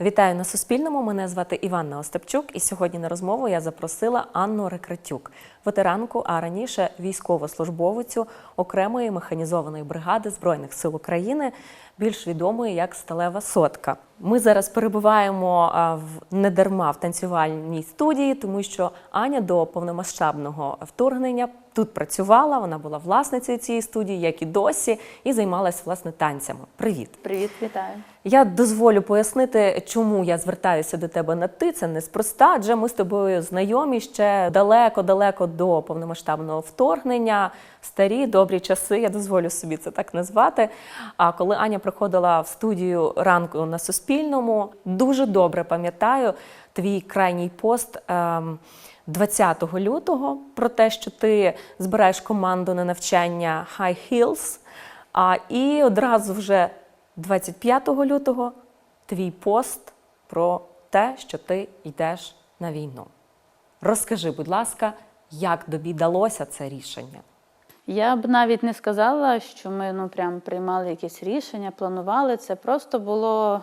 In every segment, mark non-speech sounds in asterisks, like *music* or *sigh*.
Вітаю на Суспільному. Мене звати Іванна Остапчук, і сьогодні на розмову я запросила Анну Рекретюк, ветеранку, а раніше військовослужбовицю окремої механізованої бригади Збройних сил України, більш відомої як Сталева Сотка. Ми зараз перебуваємо в недарма в танцювальній студії, тому що Аня до повномасштабного вторгнення тут працювала. Вона була власницею цієї студії, як і досі, і займалась власне танцями. Привіт! Привіт, вітаю. Я дозволю пояснити, чому я звертаюся до тебе на ти. Це неспроста, адже ми з тобою знайомі ще далеко-далеко до повномасштабного вторгнення, старі добрі часи. Я дозволю собі це так назвати. А коли Аня приходила в студію ранку на Суспільному, дуже добре пам'ятаю твій крайній пост. Ем, 20 лютого про те, що ти збираєш команду на навчання High Heels, а і одразу вже 25 лютого твій пост про те, що ти йдеш на війну. Розкажи, будь ласка, як тобі далося це рішення? Я б навіть не сказала, що ми ну прям приймали якісь рішення, планували це. Просто було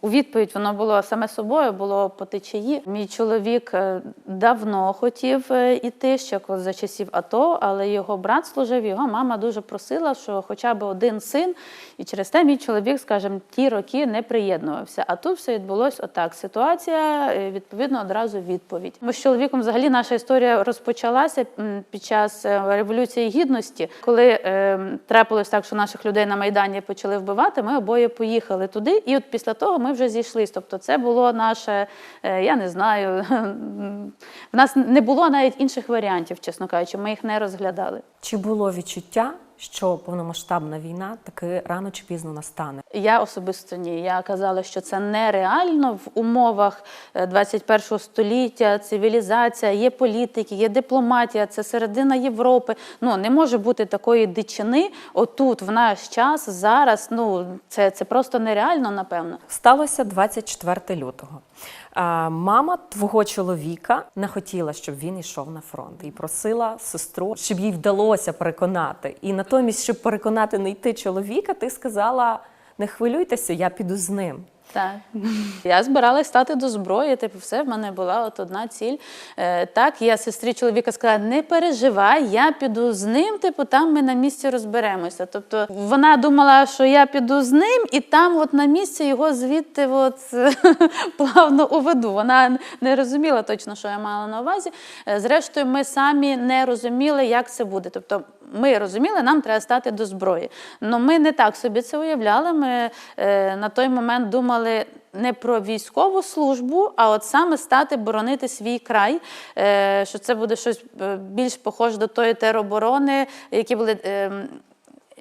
у відповідь воно було саме собою, було по течії. Мій чоловік е, давно хотів е, іти ще за часів АТО, але його брат служив, його мама дуже просила, що хоча б один син, і через те мій чоловік, скажімо, ті роки не приєднувався. А тут все відбулось отак. Ситуація е, відповідно одразу відповідь. Ми з чоловіком взагалі наша історія розпочалася під час революції гідності, коли е, трапилось так, що наших людей на майдані почали вбивати. Ми обоє поїхали туди, і от після того ми вже зійшлися. Тобто, це було наше, е, я не знаю. *laughs* В нас не було навіть інших варіантів, чесно кажучи. Ми їх не розглядали. Чи було відчуття, що повномасштабна війна таки рано чи пізно настане? Я особисто ні. Я казала, що це нереально в умовах е, 21 століття, цивілізація, є політики, є дипломатія, це середина Європи. Ну не може бути такої дичини отут, в наш час, зараз. Ну це, це просто нереально, напевно. Сталося 24 лютого. Мама твого чоловіка не хотіла, щоб він йшов на фронт, і просила сестру, щоб їй вдалося переконати. І натомість, щоб переконати не йти чоловіка, ти сказала: не хвилюйтеся, я піду з ним. Так. Я збиралась стати до зброї, типу, все, в мене була от одна ціль. Е, так, я сестрі чоловіка сказала, не переживай, я піду з ним, типу, там ми на місці розберемося. Тобто вона думала, що я піду з ним, і там от на місці його звідти от, *laughs* плавно уведу. Вона не розуміла точно, що я мала на увазі. Е, Зрештою, ми самі не розуміли, як це буде. Тобто, ми розуміли, нам треба стати до зброї. Але ми не так собі це уявляли. Ми е, на той момент думали не про військову службу, а от саме стати боронити свій край, е, що це буде щось е, більш похоже до тої тероборони, які були. Е,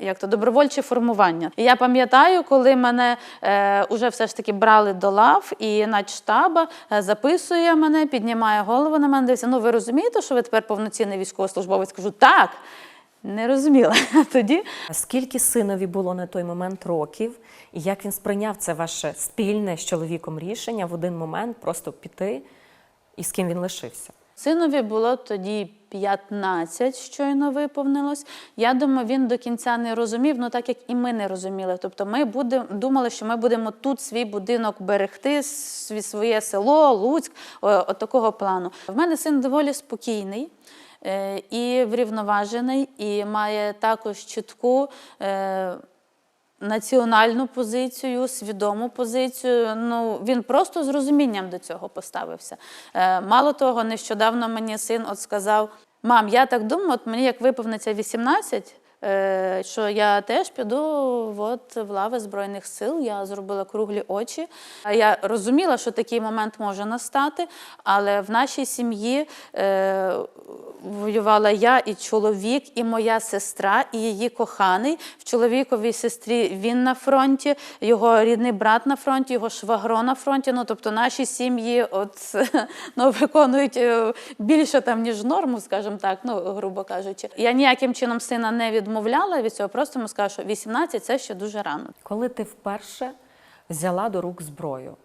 як то добровольче формування. І я пам'ятаю, коли мене е, уже все ж таки брали до лав, і начштаба е, записує мене, піднімає голову на мене, дивиться, ну ви розумієте, що ви тепер повноцінний військовослужбовець? Кажу, так. Не розуміла *laughs* тоді. Скільки синові було на той момент років, і як він сприйняв це ваше спільне з чоловіком рішення в один момент просто піти, і з ким він лишився? Синові було тоді 15, щойно виповнилось. Я думаю, він до кінця не розумів, ну так як і ми не розуміли. Тобто ми будем, думали, що ми будемо тут свій будинок берегти, своє село, Луцьк, о- от такого плану. В мене син доволі спокійний. Е, І врівноважений, і має також чітку е, національну позицію, свідому позицію. Ну він просто з розумінням до цього поставився. Е, мало того, нещодавно мені син от сказав: мам, я так думаю, от мені як виповниться 18, е, що я теж піду от, в лави Збройних сил. Я зробила круглі очі. Я розуміла, що такий момент може настати, але в нашій сім'ї е, воювала я і чоловік, і моя сестра, і її коханий. В чоловіковій сестрі він на фронті, його рідний брат на фронті, його швагро на фронті. Ну тобто наші сім'ї от, *laughs* ну, виконують е, більше там, ніж норму, скажімо так, ну грубо кажучи. Я ніяким чином сина не відмовляла від цього, просто йому сказала, що 18 – це ще дуже рано. Коли ти вперше взяла до рук зброю,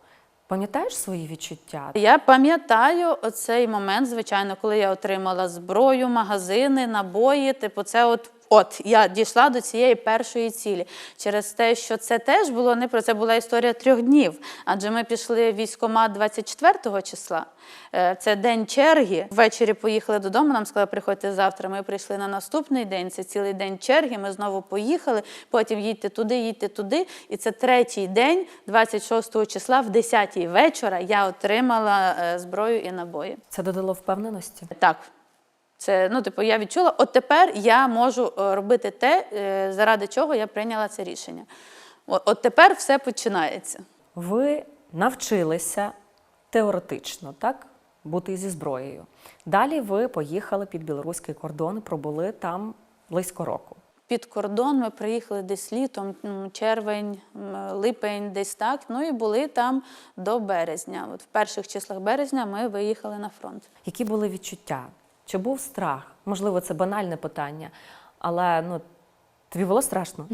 пам'ятаєш свої відчуття? Я пам'ятаю оцей момент, звичайно, коли я отримала зброю, магазини, набої. Типу, це от От я дійшла до цієї першої цілі через те, що це теж було не про це була історія трьох днів. Адже ми пішли в військкомат 24 числа. Е, Це день черги. Ввечері поїхали додому. Нам сказали, приходьте завтра. Ми прийшли на наступний день. Це цілий день черги. Ми знову поїхали. Потім їдьте туди, їдьте туди. І це третій день, 26 числа, в 10 вечора, я отримала е, зброю і набої. Це додало впевненості. Так. Це, ну, типу, я відчула, от тепер я можу е, робити те, е, заради чого я прийняла це рішення. От, от тепер все починається. Ви навчилися теоретично, так? Бути зі зброєю. Далі ви поїхали під білоруський кордон, пробули там близько року. Під кордон ми приїхали десь літом, червень, липень, десь так. Ну і були там до березня. От в перших числах березня ми виїхали на фронт. Які були відчуття? Чи був страх? Можливо, це банальне питання, але ну, тобі було страшно?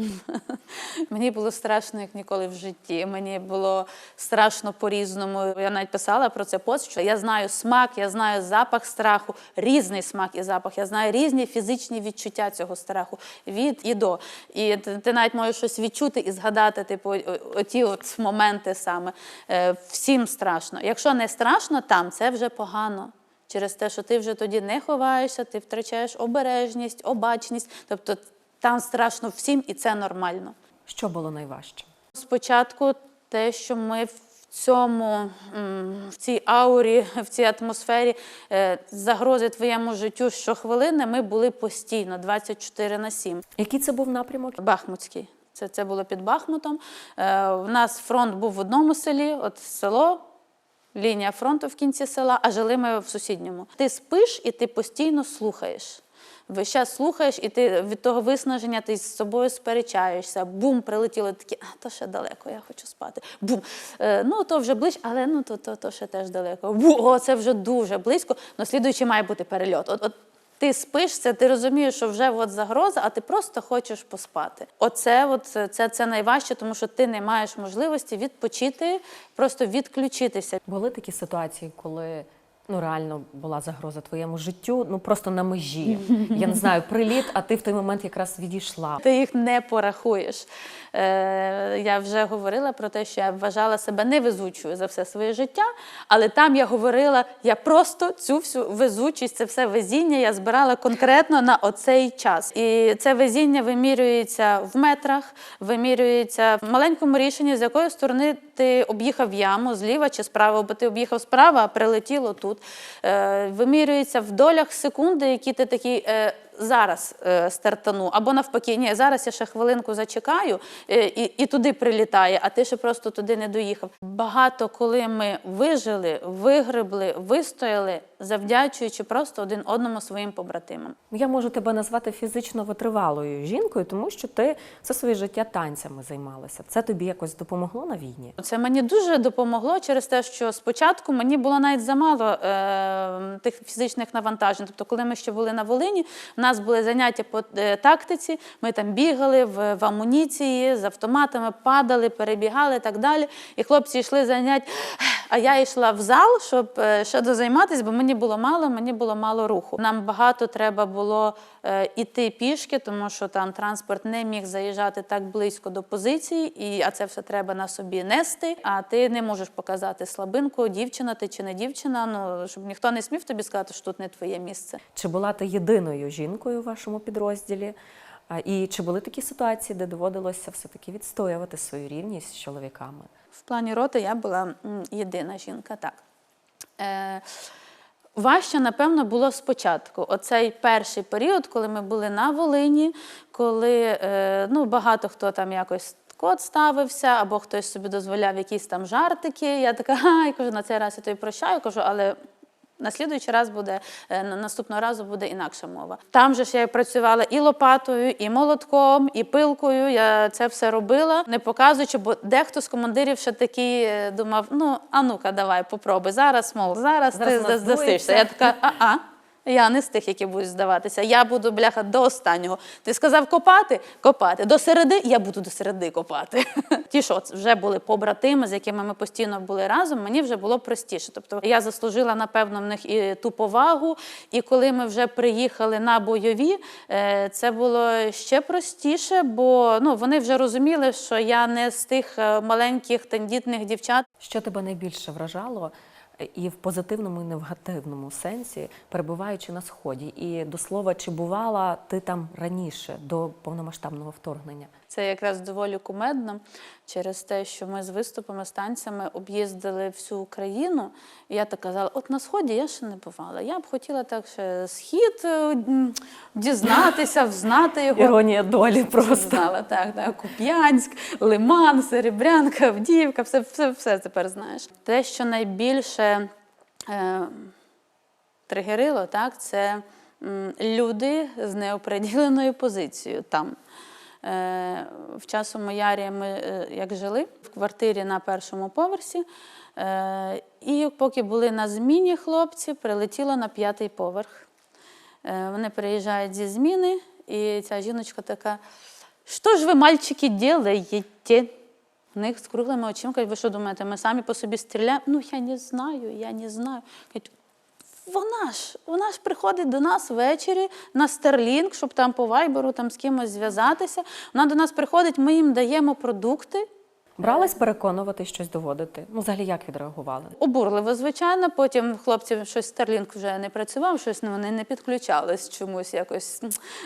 *laughs* Мені було страшно, як ніколи в житті. Мені було страшно по-різному. Я навіть писала про це пост, що я знаю смак, я знаю запах страху, різний смак і запах. Я знаю різні фізичні відчуття цього страху від і до. І ти, навіть можеш щось відчути і згадати, типу, оті от моменти саме. Е, Всім страшно. Якщо не страшно там, це вже погано. Через те, що ти вже тоді не ховаєшся, ти втрачаєш обережність, обачність. Тобто там страшно всім, і це нормально. Що було найважче? Спочатку те, що ми в цьому, в цій аурі, в цій атмосфері е, загрози твоєму життю щохвилини, ми були постійно, 24 на 7. Який це був напрямок? Бахмутський. Це, це було під Бахмутом. Е, у нас фронт був в одному селі, от село, лінія фронту в кінці села, а жили ми в сусідньому. Ти спиш і ти постійно слухаєш. Весь час слухаєш, і ти від того виснаження ти з собою сперечаєшся. Бум, прилетіло такі, а то ще далеко, я хочу спати. Бум. Е, ну, то вже ближче, але ну то, то, то ще теж далеко. Бу, о, це вже дуже близько. Ну, слідуючи має бути перельот. От, от ти спишся, ти розумієш, що вже от загроза, а ти просто хочеш поспати. Оце от, це, це найважче, тому що ти не маєш можливості відпочити, просто відключитися. Були такі ситуації, коли ну реально була загроза твоєму життю, ну просто на межі. Я не знаю, приліт, а ти в той момент якраз відійшла. Ти їх не порахуєш. Е, я вже говорила про те, що я вважала себе невезучою за все своє життя, але там я говорила, я просто цю всю везучість, це все везіння я збирала конкретно на оцей час. І це везіння вимірюється в метрах, вимірюється в маленькому рішенні, з якої сторони ти об'їхав яму, зліва чи справа, бо ти об'їхав справа, а прилетіло тут. Е, вимірюється в долях секунди, які ти такий. Зараз е, стартану, або навпаки, ні, зараз я ще хвилинку зачекаю е, і, і туди прилітає, а ти ще просто туди не доїхав. Багато коли ми вижили, вигребли, вистояли, завдячуючи просто один одному своїм побратимам. Я можу тебе назвати фізично витривалою жінкою, тому що ти все своє життя танцями займалася. Це тобі якось допомогло на війні? Це мені дуже допомогло через те, що спочатку мені було навіть замало е, тих фізичних навантажень. Тобто, коли ми ще були на Волині, у нас були заняття по е, тактиці. Ми там бігали в, амуніції з автоматами, падали, перебігали і так далі. І хлопці йшли занять. А я йшла в зал, щоб ще дозайматися, бо мені було мало, мені було мало руху. Нам багато треба було е, іти пішки, тому що там транспорт не міг заїжджати так близько до позиції, і, а це все треба на собі нести. А ти не можеш показати слабинку, дівчина ти чи не дівчина. Ну щоб ніхто не смів тобі сказати, що тут не твоє місце. Чи була ти єдиною жінкою у вашому підрозділі? І чи були такі ситуації, де доводилося все-таки відстоювати свою рівність з чоловіками? В плані роти я була єдина жінка, так. Е, важче, напевно, було спочатку. Оцей перший період, коли ми були на Волині, коли е, ну, багато хто там якось. Кот ставився, або хтось собі дозволяв якісь там жартики. Я така, я кажу, на цей раз я тобі прощаю, кажу, але на слідуючий раз буде е, на- наступного разу буде інакша мова. Там же ж я працювала і лопатою, і молотком, і пилкою. Я це все робила, не показуючи, бо дехто з командирів ще такий е, думав: ну а ну-ка, давай, попробуй зараз, мол, зараз, Зараз ти вона Я така, а-а. Я не з тих, які будуть здаватися. Я буду бляха до останнього. Ти сказав копати? Копати. До середи я буду до середи копати. *laughs* Ті, що вже були побратими, з якими ми постійно були разом, мені вже було простіше. Тобто я заслужила, напевно, в них і ту повагу. І коли ми вже приїхали на бойові, е, це було ще простіше, бо ну, вони вже розуміли, що я не з тих е, маленьких тендітних дівчат. Що тебе найбільше вражало і в позитивному, і негативному сенсі, перебуваючи на сході? І до слова, чи бувала ти там раніше до повномасштабного вторгнення? Це якраз доволі кумедно через те, що ми з виступами, з танцями об'їздили всю Україну. І я так казала: от на сході я ще не бувала. Я б хотіла так ще схід е, дізнатися, взнати його. Іронія долі просто. Знала, так, так. Куп'янськ, Лиман, Серебрянка, Авдіївка, все, все, все тепер знаєш. Те, що найбільше е, тригерило, так, це люди з неоприділеною позицією там. Е, в часу Ярі ми е, як жили в квартирі на першому поверсі. Е, і поки були на зміні хлопці, прилетіло на п'ятий поверх. Вони приїжджають зі зміни, і ця жіночка така: що ж ви, мальчики, делаєте? У них з круглими очима кажуть, ви що думаєте, ми самі по собі стріляємо? Ну, я не знаю, я не знаю. Вона ж, вона ж приходить до нас ввечері на Starlink, щоб там по вайберу там з кимось зв'язатися. Вона до нас приходить, ми їм даємо продукти. Бралась переконувати щось доводити? Ну, взагалі, як відреагували? Обурливо, звичайно. Потім хлопців щось Starlink вже не працював, щось вони не підключались чомусь, якось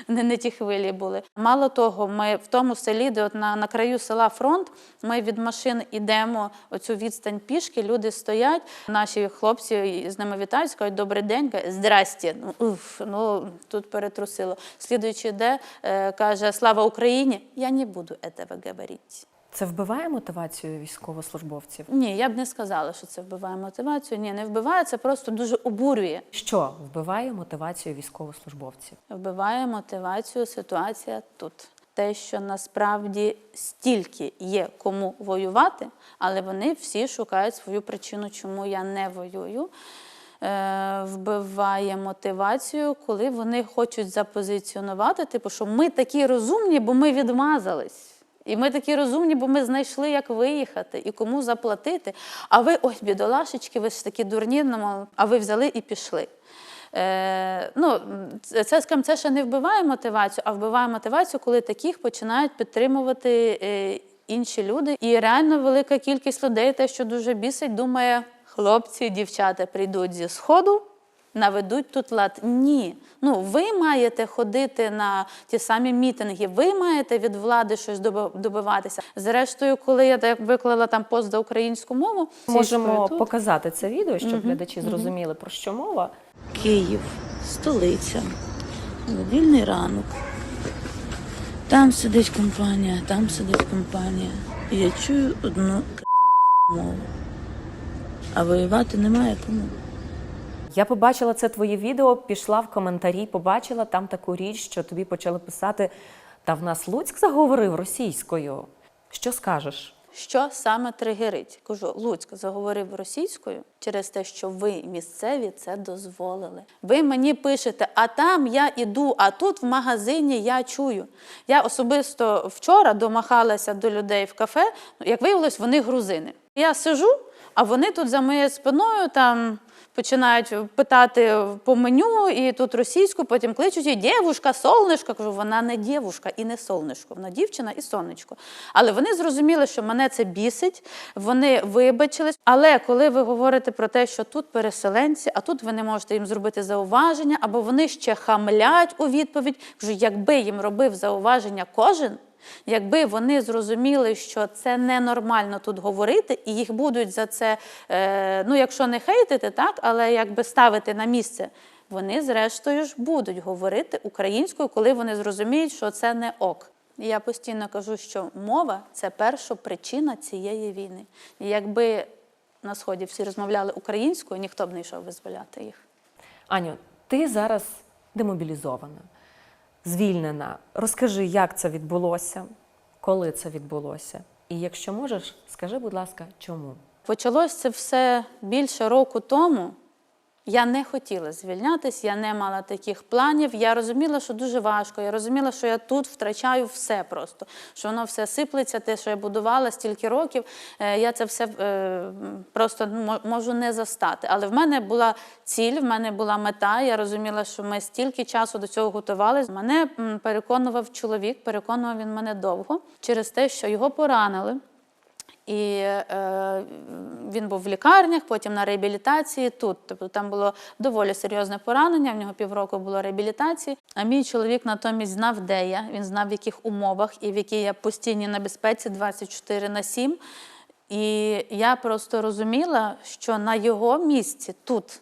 не, не ті хвилі були. Мало того, ми в тому селі, де от на, на краю села фронт, ми від машин ідемо оцю відстань пішки, люди стоять. Наші хлопці з ними вітають, кажуть, добрий день, здрасте. Ну, уф, ну тут перетрусило. Слідуючи йде, е, каже Слава Україні! Я не буду этого говорити. Це вбиває мотивацію військовослужбовців? Ні, я б не сказала, що це вбиває мотивацію. Ні, не вбиває, це просто дуже обурює. Що вбиває мотивацію військовослужбовців? Вбиває мотивацію ситуація тут. Те, що насправді стільки є кому воювати, але вони всі шукають свою причину, чому я не воюю. Е, вбиває мотивацію, коли вони хочуть запозиціонувати, типу, що ми такі розумні, бо ми відмазались. І ми такі розумні, бо ми знайшли, як виїхати і кому заплатити. А ви, ой, бідолашечки, ви ж такі дурні, ну, а ви взяли і пішли. Е, ну, це, скажімо, це ще не вбиває мотивацію, а вбиває мотивацію, коли таких починають підтримувати е, інші люди. І реально велика кількість людей, те, що дуже бісить, думає, хлопці, дівчата прийдуть зі сходу. Наведуть тут лад. Ні. Ну, ви маєте ходити на ті самі мітинги, ви маєте від влади щось доби- добиватися. Зрештою, коли я виклала там пост за українську мову, Можемо тут, показати це відео, щоб глядачі зрозуміли, про що мова. Київ, столиця, вільний ранок. Там сидить компанія, там сидить компанія. І я чую одну мову. А воювати немає кому. Я побачила це твоє відео, пішла в коментарі, побачила там таку річ, що тобі почали писати. Та в нас Луцьк заговорив російською. Що скажеш? Що саме тригерить? Кажу, Луцьк заговорив російською через те, що ви місцеві це дозволили. Ви мені пишете, а там я іду, а тут в магазині я чую. Я особисто вчора домахалася до людей в кафе. ну, Як виявилось, вони грузини. Я сижу, а вони тут за моєю спиною там. Починають питати по меню, і тут російську, потім кличуть її дівушка, солнишко. Кажу, вона не дівушка і не солнишко, вона дівчина і сонечко. Але вони зрозуміли, що мене це бісить, вони вибачились. Але коли ви говорите про те, що тут переселенці, а тут ви не можете їм зробити зауваження, або вони ще хамлять у відповідь, кажу, якби їм робив зауваження кожен. Якби вони зрозуміли, що це ненормально тут говорити, і їх будуть за це, е, ну якщо не хейтити, так, але якби ставити на місце, вони зрештою ж будуть говорити українською, коли вони зрозуміють, що це не ок. Я постійно кажу, що мова це перша причина цієї війни. І якби на сході всі розмовляли українською, ніхто б не йшов визволяти їх. Аню, ти зараз демобілізована, звільнена. Розкажи, як це відбулося, коли це відбулося. І якщо можеш, скажи, будь ласка, чому? Почалось це все більше року тому, Я не хотіла звільнятись, я не мала таких планів. Я розуміла, що дуже важко. Я розуміла, що я тут втрачаю все просто, що воно все сиплеться, те, що я будувала стільки років. е, Я це все е, просто можу не застати. Але в мене була ціль, в мене була мета. Я розуміла, що ми стільки часу до цього готувалися. Мене переконував чоловік, переконував він мене довго через те, що його поранили. І е, він був в лікарнях, потім на реабілітації тут. Тобто там було доволі серйозне поранення, в нього півроку було реабілітації. А мій чоловік натомість знав, де я, він знав, в яких умовах і в якій я постійній на безпеці 24 на 7. І я просто розуміла, що на його місці тут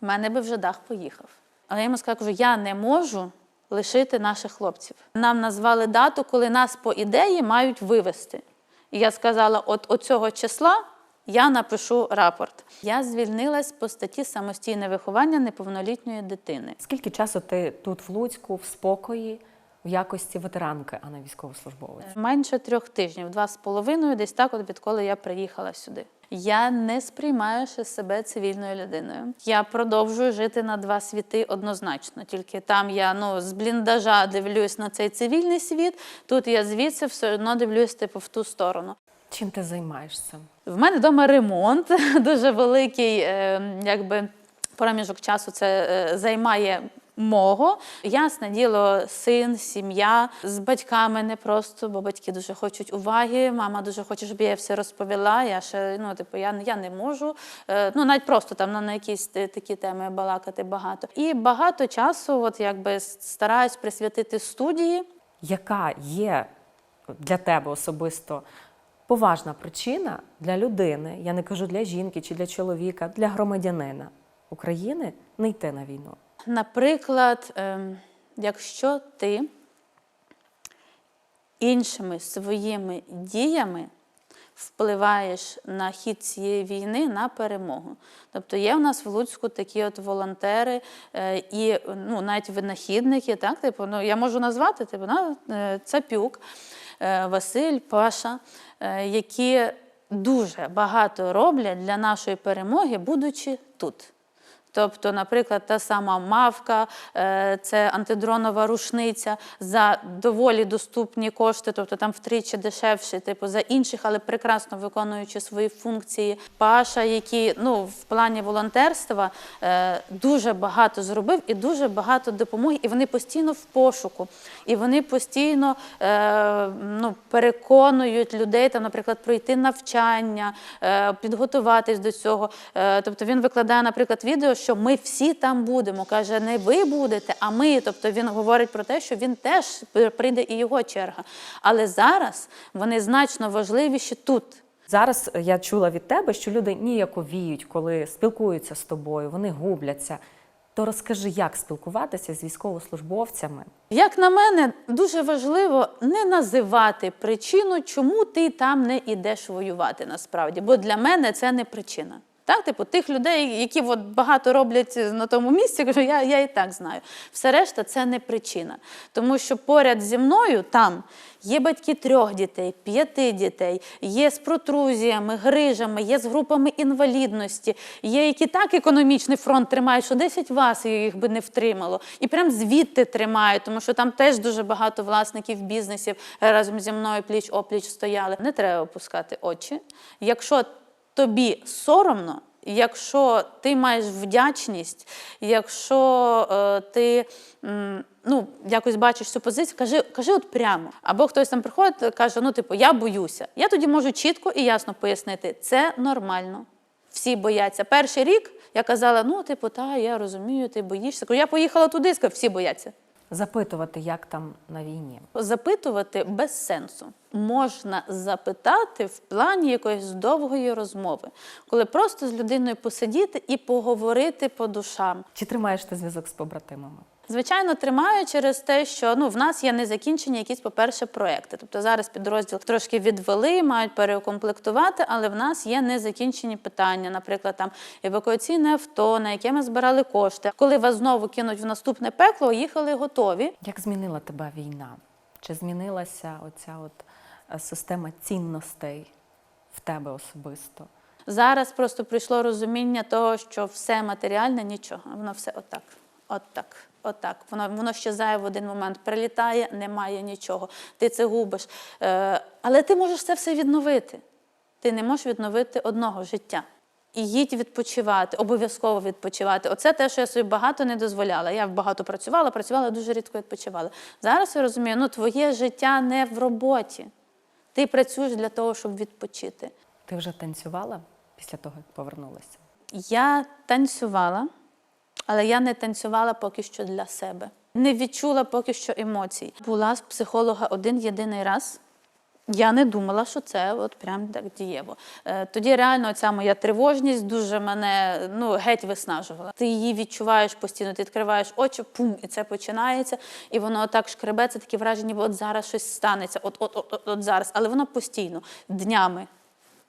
в мене би вже дах поїхав. Але я йому сказала, кажу, я не можу лишити наших хлопців. Нам назвали дату, коли нас по ідеї мають вивезти. І я сказала: от оцього числа я напишу рапорт. Я звільнилась по статті самостійне виховання неповнолітньої дитини. Скільки часу ти тут в Луцьку, в спокої, в якості ветеранки, а не військовослужбовець? Менше трьох тижнів, два з половиною, десь так, от відколи я приїхала сюди. Я не сприймаю ще себе цивільною людиною. Я продовжую жити на два світи однозначно. Тільки там я ну з бліндажа дивлюсь на цей цивільний світ. Тут я звідси все одно дивлюсь типу в ту сторону. Чим ти займаєшся? В мене вдома ремонт *laughs* дуже великий, е, якби проміжок часу це е, займає. Мого ясне діло, син, сім'я з батьками не просто, бо батьки дуже хочуть уваги. Мама дуже хоче, щоб я все розповіла. Я ще ну, типу, я, я не можу. Е, ну навіть просто там на, на якісь такі теми балакати багато. І багато часу, от якби стараюсь присвятити студії. Яка є для тебе особисто поважна причина для людини, я не кажу для жінки чи для чоловіка, для громадянина України не йти на війну? Наприклад, ем, якщо ти іншими своїми діями впливаєш на хід цієї війни на перемогу. Тобто є в нас в Луцьку такі от волонтери е, і ну, навіть винахідники, так, типу, ну, я можу назвати типу, на, е, Цапюк, е, Василь, Паша, які дуже багато роблять для нашої перемоги, будучи тут. Тобто, наприклад, та сама мавка, е, це антидронова рушниця за доволі доступні кошти, тобто там втричі дешевше, типу за інших, але прекрасно виконуючи свої функції. Паша, який ну в плані волонтерства е, дуже багато зробив і дуже багато допомоги, і вони постійно в пошуку, і вони постійно е, ну, переконують людей, там, наприклад, пройти навчання, підготуватись до цього. Тобто він викладає, наприклад, відео, що ми всі там будемо. Каже, не ви будете, а ми. Тобто він говорить про те, що він теж прийде і його черга. Але зараз вони значно важливіші тут. Зараз я чула від тебе, що люди ніяковіють, коли спілкуються з тобою, вони губляться. То розкажи, як спілкуватися з військовослужбовцями? Як на мене, дуже важливо не називати причину, чому ти там не йдеш воювати насправді, бо для мене це не причина. Так, типу, тих людей, які от багато роблять на тому місці, кажу, я, я і так знаю. Все решта це не причина. Тому що поряд зі мною там є батьки трьох дітей, п'яти дітей, є з протрузіями, грижами, є з групами інвалідності, є, які так економічний фронт тримають, що 10 вас їх би не втримало. І прям звідти тримають, тому що там теж дуже багато власників бізнесів разом зі мною пліч опліч стояли. Не треба опускати очі. Якщо тобі соромно, якщо ти маєш вдячність, якщо е, ти м, ну, якось бачиш цю позицію, кажи, кажи от прямо. Або хтось там приходить каже, ну, типу, я боюся. Я тоді можу чітко і ясно пояснити, це нормально. Всі бояться. Перший рік я казала, ну, типу, та, я розумію, ти боїшся. Кажу, Я поїхала туди і сказала, всі бояться. Запитувати, як там на війні. Запитувати без сенсу. Можна запитати в плані якоїсь довгої розмови, коли просто з людиною посидіти і поговорити по душам. Чи тримаєш ти зв'язок з побратимами? Звичайно, тримаю через те, що ну в нас є незакінчені якісь, по-перше, проекти. Тобто зараз підрозділ трошки відвели, мають переукомплектувати, але в нас є незакінчені питання, наприклад, там евакуаційне авто, на яке ми збирали кошти. Коли вас знову кинуть в наступне пекло, їхали готові. Як змінила тебе війна? Чи змінилася оця от е, система цінностей в тебе особисто? Зараз просто прийшло розуміння того, що все матеріальне нічого, воно все отак, отак, отак. Воно воно щезає в один момент, прилітає, немає нічого. Ти це губиш. Е, але ти можеш це все відновити. Ти не можеш відновити одного життя. І їдь відпочивати, обов'язково відпочивати. Оце те, що я собі багато не дозволяла. Я багато працювала, працювала, дуже рідко відпочивала. Зараз я розумію, ну твоє життя не в роботі. Ти працюєш для того, щоб відпочити. Ти вже танцювала після того, як повернулася? Я танцювала, але я не танцювала поки що для себе. Не відчула поки що емоцій. Була з психолога один єдиний раз. Я не думала, що це от прям так дієво. Е, Тоді реально ця моя тривожність дуже мене ну, геть виснажувала. Ти її відчуваєш постійно, ти відкриваєш очі, пум, і це починається, і воно так шкребе, це таке враження, ніби от зараз щось станеться, от, от, от, от, от зараз. Але воно постійно, днями,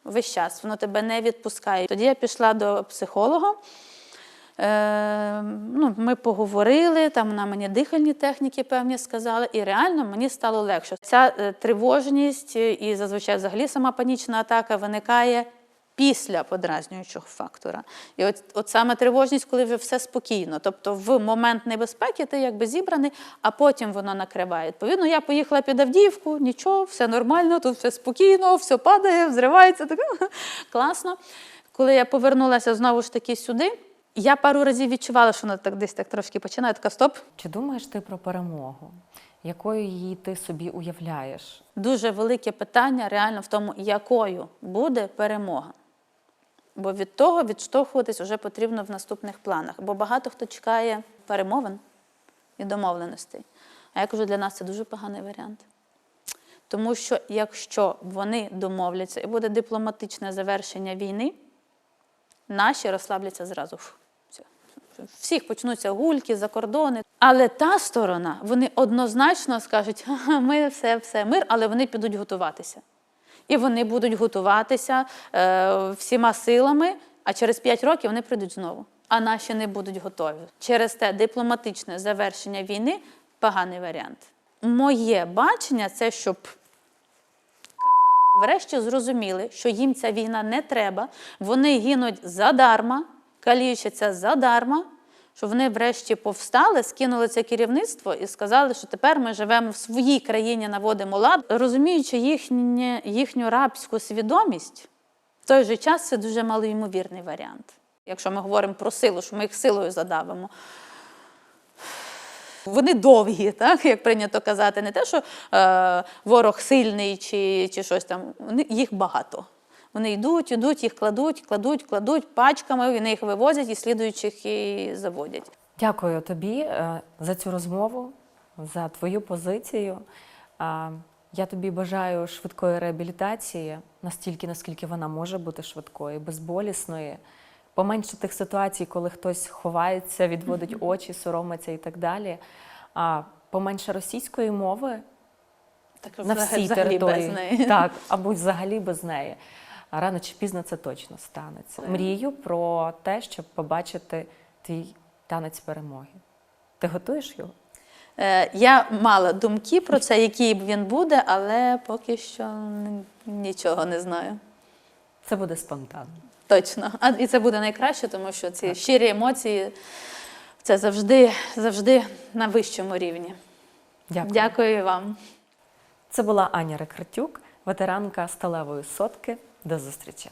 весь час, воно тебе не відпускає. Тоді я пішла до психолога. Е, ну, ми поговорили, там вона мені дихальні техніки певні сказала, і реально мені стало легше. Ця е, тривожність і зазвичай взагалі сама панічна атака виникає після подразнюючого фактора. І от, от саме тривожність, коли вже все спокійно. Тобто в момент небезпеки ти якби зібраний, а потім воно накриває. Відповідно, я поїхала під Авдіївку, нічого, все нормально, тут все спокійно, все падає, взривається. Так, *laughs* класно. Коли я повернулася знову ж таки сюди, я пару разів відчувала, що воно так десь так трошки починає, така стоп. Чи думаєш ти про перемогу? Якою її ти собі уявляєш? Дуже велике питання реально в тому, якою буде перемога. Бо від того відштовхуватись вже потрібно в наступних планах. Бо багато хто чекає перемовин і домовленостей. А я кажу, для нас це дуже поганий варіант. Тому що якщо вони домовляться і буде дипломатичне завершення війни, наші розслабляться зразу. Всіх почнуться гульки, закордони. Але та сторона, вони однозначно скажуть, ми все, все, мир, але вони підуть готуватися. І вони будуть готуватися е, всіма силами, а через 5 років вони прийдуть знову. А наші не будуть готові. Через те дипломатичне завершення війни поганий варіант. Моє бачення це щоб врешті зрозуміли, що їм ця війна не треба, вони гинуть задарма, калічаться задарма, що вони врешті повстали, скинули це керівництво і сказали, що тепер ми живемо в своїй країні, наводимо лад, розуміючи їхнє, їхню рабську свідомість, в той же час це дуже малоймовірний варіант. Якщо ми говоримо про силу, що ми їх силою задавимо. Вони довгі, так як прийнято казати, не те, що е, ворог сильний чи, чи щось там. Вони їх багато. Вони йдуть, йдуть, їх кладуть, кладуть, кладуть пачками, вони їх вивозять і слідуючих і заводять. Дякую тобі е, за цю розмову, за твою позицію. Я тобі бажаю швидкої реабілітації, настільки, наскільки вона може бути швидкою, безболісною. Поменше тих ситуацій, коли хтось ховається, відводить очі, соромиться і так далі. А поменше російської мови Так, на всій території. без неї. *laughs* Так, або взагалі без неї. А рано чи пізно це точно станеться. Мрію про те, щоб побачити твій танець перемоги. Ти готуєш його? Е, Я мала думки про це, який він буде, але поки що нічого не знаю. Це буде спонтанно. Точно. А і це буде найкраще, тому що ці щирі емоції це завжди, завжди на вищому рівні. Дякую. Дякую вам. Це була Аня Рекратюк, ветеранка сталевої сотки. До зустрічі.